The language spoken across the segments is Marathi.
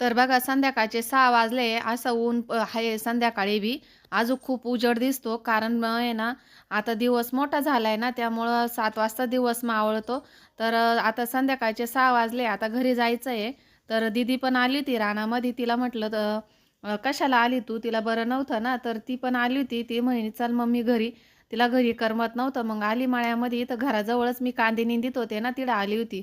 तर बघा संध्याकाळचे सहा वाजले. असं ऊन आहे संध्याकाळी बी. अजून खूप उजड दिसतो. कारण मग आहे ना आता दिवस मोठा झाला आहे ना त्यामुळं सात वाजता दिवस मावळतो. तर आता संध्याकाळचे सहा वाजले. आता घरी जायचं आहे तर दिदी पण आली होती रानामध्ये. तिला म्हटलं तर कशाला आली तू? तिला बरं नव्हतं ना. तर ती पण आली होती. ती म्हणे चल मम्मी घरी. तिला घरी करमत नव्हतं. मग आली माळ्यामध्ये. तर घराजवळच मी कांदे निंदित होते ना तिला आली होती.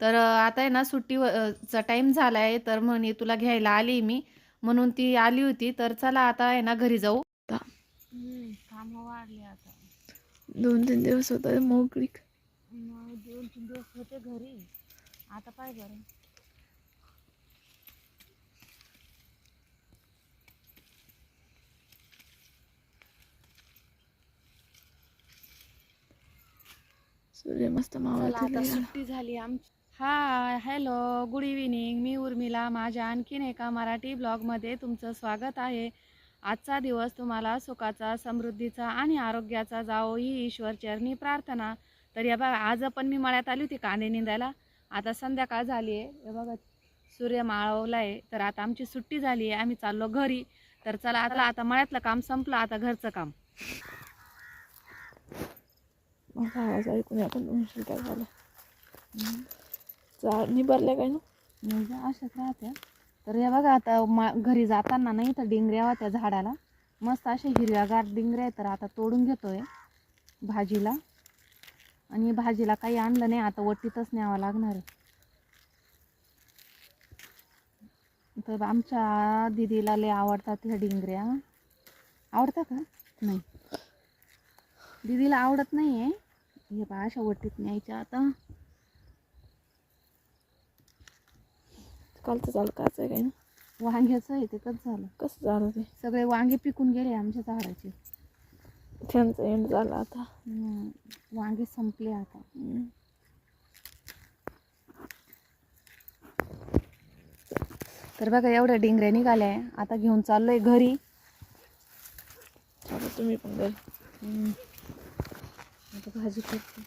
तर आता आहे ना सुट्टी अ, चा टाईम झाला आहे तर म्हणे तुला घ्यायला आली मी. म्हणून ती आली होती. तर चला आता आहे ना घरी जाऊ. काम वाढले आता. दोन तीन दिवस होता मोकळी मग दोन तीन दिवस होते घरी. आता पाय बरं. सूर्य मस्त मावळत आता. सुट्टी झाली आमची. हाय हॅलो गुड इव्हिनिंग मी उर्मिला. माझ्या आणखीन एका मराठी ब्लॉगमध्ये तुमचं स्वागत आहे. आजचा दिवस तुम्हाला सुखाचा समृद्धीचा आणि आरोग्याचा जावो ही ईश्वर चरणी प्रार्थना. तर या बघा आज पण मी मळ्यात आली होती कांदे निंदायला. आता संध्याकाळ झाली आहे. हे बघा सूर्य माळवला आहे तर आता आमची सुट्टी झाली आहे. आम्ही चाललो घरी. तर चला आता आता मळ्यातलं काम संपलं. आता घरचं काम. माझा आवाज ऐकून आपण. झालं? झाड निभारल्या काय ना? म्हणजे अशाच राहत्या. तर हे बघा आता मा घरी जाताना नाही तर डिंगऱ्या होत्या झाडाला. मस्त अशा हिरव्यागार डिंगऱ्या आहे तर आता तोडून घेतोय भाजीला. आणि भाजीला काही आणलं नाही आता वटीतच न्यावं लागणार आहे. तर आमच्या दिदीला लय आवडतात ह्या डिंगऱ्या. आवडतात का? नाही. दिदीला आवडत नाही आहे हे बा अशा वटीत न्यायच्या आता. कालचं चाल काच आहे काय ना? वांग्याचं आहे ते कसं झालं? कसं झालं ते? सगळे वांगे पिकून गेले आमच्या झाडाचे. त्यांचं एंड झालं आता. हम्म, वांगे संपले आता. हम्म. तर बघा एवढ्या डिंगऱ्या निघाल्या. आता घेऊन चाललोय घरी. चला तुम्ही पण घरी. हम्म. आता भाजी करते.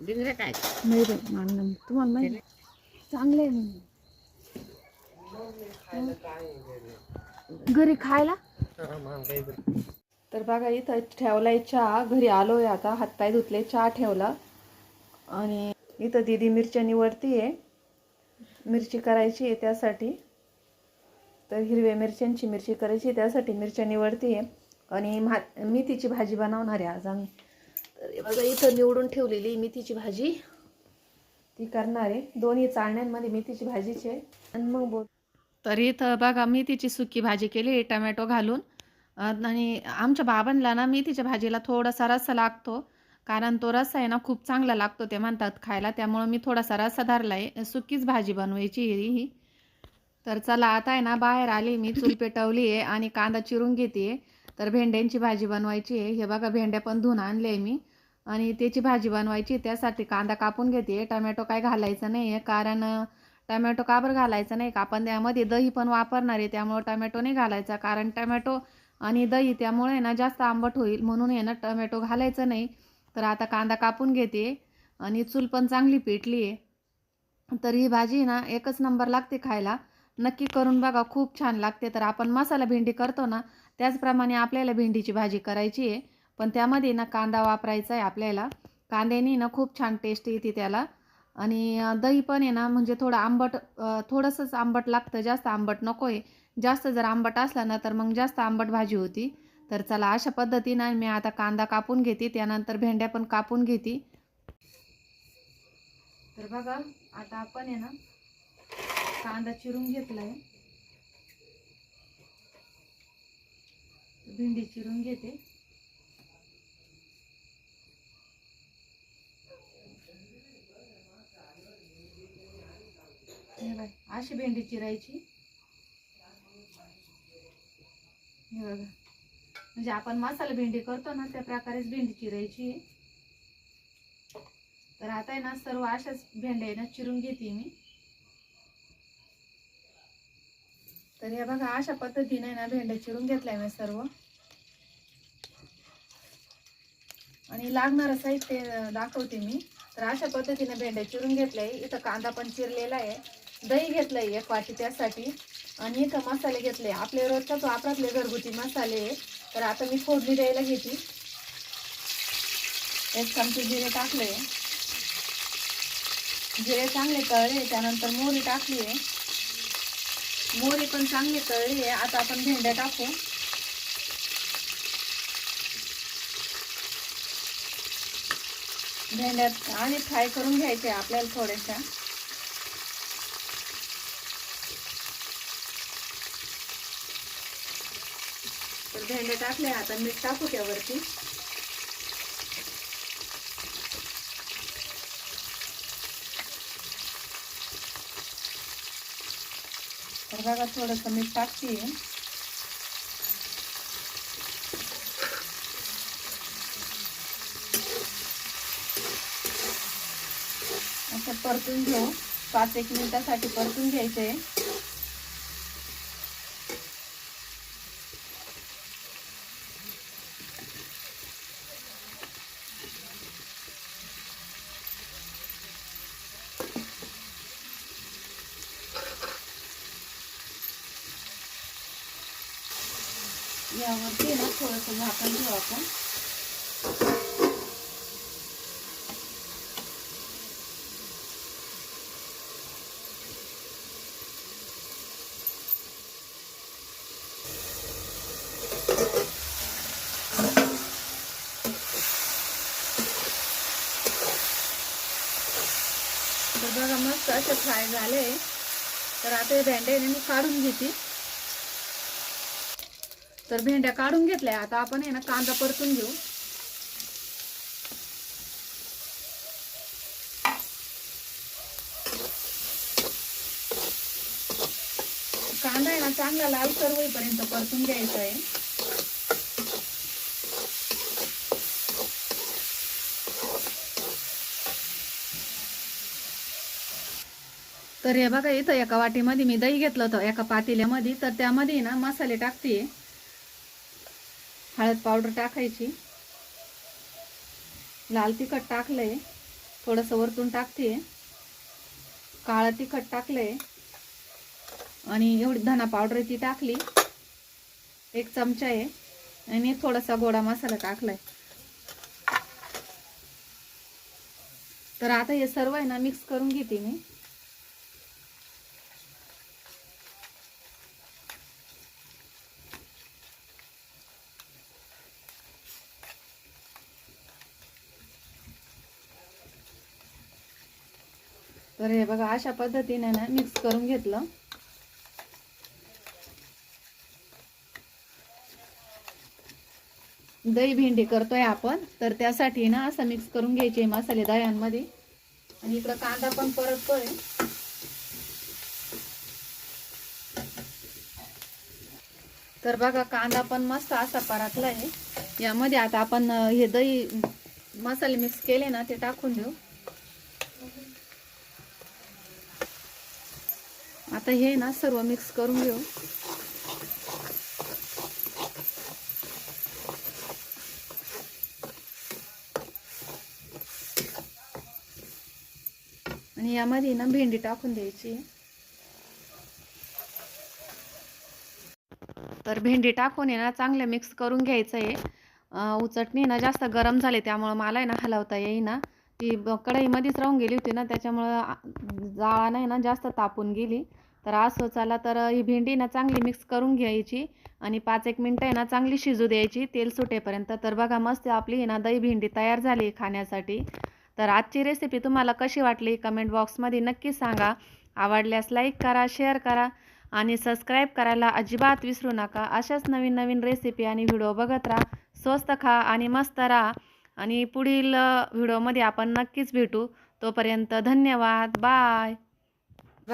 डिंगरे काय? नाही रे मागणं तुम्हाला माहिती चांगले आहे म्हणजे घरी? खायला? तर बघा इथं ठेवलाय चहा. घरी आलोय आता. हातपाय धुतले चहा ठेवला. आणि इथं दीदी मिरच्या निवडती आहे मिरची करायची आहे त्यासाठी. तर हिरव्या मिरच्यांची मिरची करायची त्यासाठी मिरच्या निवडती आहे आणि मेथीची भाजी बनवणार आहे आज आम्ही. तर बघा इथं निवडून ठेवलेली मेथीची भाजी. ती करणार आहे. दोन्ही चाळण्यांमध्ये मेथीची भाजीची आहे. आणि मग बोल तर इथं बघा तिची सुकी भाजी केली टमॅटो घालून. आणि आमच्या बाबांना ना मी तिच्या भाजीला थोडासा रस्सा लागतो. कारण तो रस्सा आहे ना खूप चांगला लागतो ते म्हणतात खायला. त्यामुळं मी थोडासा रस्सा धरला आहे सुकीच भाजी बनवायची ही. तर चला आता आहे ना बाहेर आली मी चूल पेटवली आहे आणि कांदा चिरून घेते. तर भेंड्यांची भाजी बनवायची आहे. हे बघा भेंड्या पण धुवून आणले आहे मी. आणि त्याची भाजी बनवायची त्यासाठी कांदा कापून घेते. टमॅटो काय घालायचं नाही आहे कारण टमॅटो का बरं घालायचं? नाही का? आपण त्यामध्ये दही पण वापरणार आहे त्यामुळं टमॅटो नाही घालायचा. कारण टमॅटो आणि दही त्यामुळे ना जास्त आंबट होईल. म्हणून आहे ना टमॅटो घालायचं नाही. तर आता कांदा कापून घेते आणि चूल पण चांगली पेटली आहे. तर ही भाजी ना एकच नंबर लागते खायला. नक्की करून बघा खूप छान लागते. तर आपण मसाला भेंडी करतो ना त्याचप्रमाणे आपल्याला भेंडीची भाजी करायची आहे. पण त्यामध्ये ना कांदा वापरायचा आहे आपल्याला. कांद्याने ना खूप छान टेस्ट येते त्याला. आणि दही पण आहे ना म्हणजे थोडं आंबट थोडंसंच आंबट लागतं जास्त आंबट नको आहे जास्त जर आंबट असला ना तर मग जास्त आंबट भाजी होती. तर चला अशा पद्धतीनं मी आता कांदा कापून घेते त्यानंतर भेंड्या पण कापून घेते. तर बघा आता आपण आहे ना कांदा चिरून घेतलाय. भेंडी चिरून घेते. अशी भेंडी चिरायची. म्हणजे आपण मसाला भेंडी करतो ना त्या प्रकारेच भेंडी चिरायची. तर आता आहे ना सर्व अशाच भेंड्या ना चिरून घेते मी. तर हे बघा अशा पद्धतीने ना भेंड्या चिरून घेतल्या मी सर्व. आणि लागणारं साहित्य दाखवते मी. तर अशा पद्धतीने भेंड्या चिरून घेतल्या इथं कांदा पण चिरलेला आहे. दही घेतलंय एक वाटी त्यासाठी आणि इथं मसाले घेतले. आपले रोजच्याच वापरातले घरगुती मसाले तर आता मी फोडणी द्यायला घेते. एक चमचे जिरे टाकले. जिरे चांगले तळले त्यानंतर मोहरी टाकली आहे. मोहरी पण चांगली तळली आहे. आता आपण भेंड्या टाकू. भेंड्यात आणि फ्राय करून घ्यायचे आपल्याला थोड्याशा. भेंडे टाकले आता मीठ टाकू त्यावरती. तर बघा थोडंसं मीठ टाकते. असं परतून घेऊ. पाच एक मिनिटासाठी परतून घ्यायचे. यावरती ना थोडंसं झाकण ठेवू आपण. तर बघा मस्त असं फ्राय झाले. तर आता हे भेंडे मी काढून घेते. तर भेंड्या काढून घेतल्या. आता आपण आहे ना कांदा परतून घेऊ. कांदा आहे ना चांगला लालसर होईपर्यंत परतून घ्यायचा आहे. तर हे बघा इथं एका वाटीमध्ये मी दही घेतलं होतं एका पातेल्यामध्ये. तर त्यामध्ये ना मसाले टाकते. हळद पावडर टाकायची. लाल तिखट टाकलंय. थोडंसं वरतून टाकते. काळं तिखट टाकलंय. आणि एवढी धना पावडर ती टाकली. एक चमचा आहे. आणि थोडासा गोडा मसाला टाकलाय. तर आता हे सर्व आहे ना मिक्स करून घेते मी. तर हे बघा अशा पद्धतीने ना मिक्स करून घेतलं. दही भेंडी करतोय आपण तर त्यासाठी ना असं मिक्स करून घ्यायचे मसाले दह्यांमध्ये. आणि इकडं कांदा पण परततोय. तर बघा कांदा पण मस्त असा परतला आहे यामध्ये आता आपण हे दही मसाले मिक्स केले ना ते टाकून देऊ. आता हे ना सर्व मिक्स करून घेऊ. आणि यामध्ये ना भेंडी टाकून द्यायची. तर भेंडी टाकून आहे ना चांगलं मिक्स करून घ्यायचं आहे. उचटणी ना जास्त गरम झाले त्यामुळं मला आहे ना हलवता येईना. ती कढईमध्येच राहून गेली होती ना त्याच्यामुळं जाळा नाही ना जास्त तापून गेली. तर असं चला तर ही भेंडी ना चांगली मिक्स करून घ्यायची आणि पाच एक मिनटं आहे ना चांगली शिजू द्यायची. तेल सुटेपर्यंत. तर बघा मस्त आपली ना दही भेंडी तयार झाली खाण्यासाठी. तर आजची रेसिपी तुम्हाला कशी वाटली? कमेंट बॉक्समध्ये नक्की सांगा. आवडल्यास लाईक करा शेअर करा आणि सबस्क्राईब करायला अजिबात विसरू नका. अशाच नवीन नवीन रेसिपी आणि व्हिडिओ बघत राहा. स्वस्त खा आणि मस्त राहा. आणि पुढील व्हिडिओमध्ये आपण नक्कीच भेटू. तोपर्यंत धन्यवाद. बाय